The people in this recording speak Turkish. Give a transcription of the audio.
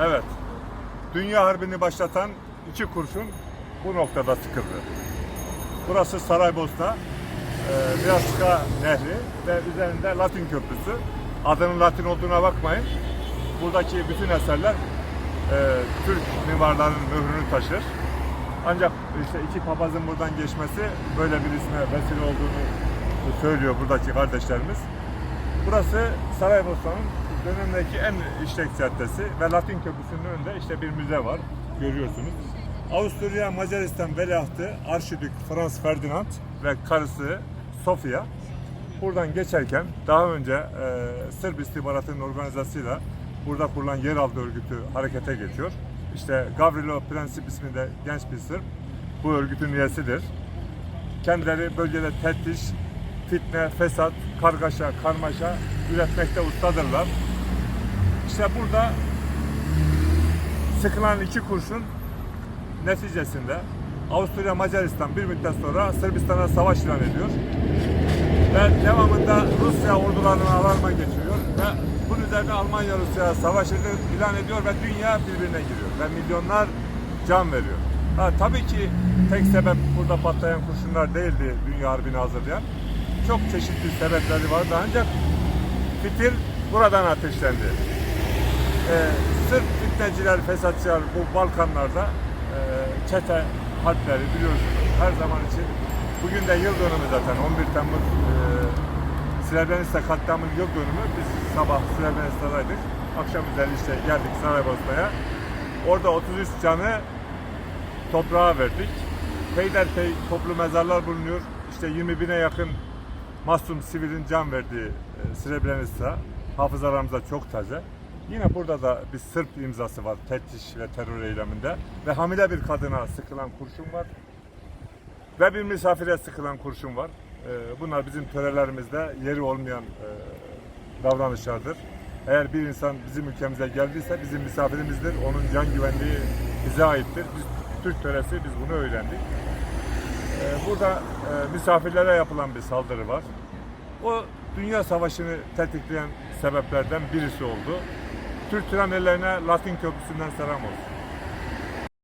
Evet. Dünya Harbi'ni başlatan iki kurşun bu noktada sıkıldı. Burası Saraybosna, e, Birazcıka Nehri ve üzerinde Latin Köprüsü. Adının Latin olduğuna bakmayın. Buradaki bütün eserler e, Türk mimarlarının mührünü taşır. Ancak işte iki papazın buradan geçmesi böyle bir isme vesile olduğunu söylüyor buradaki kardeşlerimiz. Burası Saraybosna'nın dönemdeki en işlek caddesi ve Latin Köprüsü'nün önünde işte bir müze var. Görüyorsunuz. Avusturya Macaristan veliahtı Arşidük Frans Ferdinand ve karısı Sofia buradan geçerken daha önce e, Sırp istihbaratının organizasyonuyla burada kurulan yeraltı örgütü harekete geçiyor. İşte Gavrilo Prensip isminde genç bir Sırp bu örgütün üyesidir. Kendileri bölgede teftiş, fitne, fesat, kargaşa, karmaşa üretmekte ustadırlar. İşte burada sıkılan iki kurşun neticesinde Avusturya Macaristan bir müddet sonra Sırbistan'a savaş ilan ediyor. Ve devamında Rusya ordularını alarma geçiriyor ve bunun üzerine Almanya Rusya savaş ilan ediyor ve dünya birbirine giriyor ve milyonlar can veriyor. Ha, tabii ki tek sebep burada patlayan kurşunlar değildi Dünya Harbi'ni hazırlayan. Çok çeşitli sebepleri vardı ancak fitil buradan ateşlendi. Ee, Sırp fitneciler, fesatçılar bu Balkanlarda e, çete harpleri biliyorsunuz her zaman için. Bugün de yıl dönümü zaten 11 Temmuz e, Srebrenica katliamının yıl dönümü. Biz sabah Srebrenica'daydık. Akşam üzeri işte geldik Saraybosna'ya. Orada 33 canı toprağa verdik. Peyderpey toplu mezarlar bulunuyor. İşte 20 bine yakın masum sivilin can verdiği e, Srebrenica hafızalarımızda çok taze. Yine burada da bir Sırp imzası var teftiş ve terör eyleminde ve hamile bir kadına sıkılan kurşun var ve bir misafire sıkılan kurşun var. E, Bunlar bizim törelerimizde yeri olmayan e, davranışlardır. Eğer bir insan bizim ülkemize geldiyse bizim misafirimizdir. Onun can güvenliği bize aittir. Biz Türk töresi biz bunu öğrendik. Ee, Burada e, misafirlere yapılan bir saldırı var. O Dünya Savaşı'nı tetikleyen sebeplerden birisi oldu. Türk ellerine Latin Köprüsü'nden selam olsun.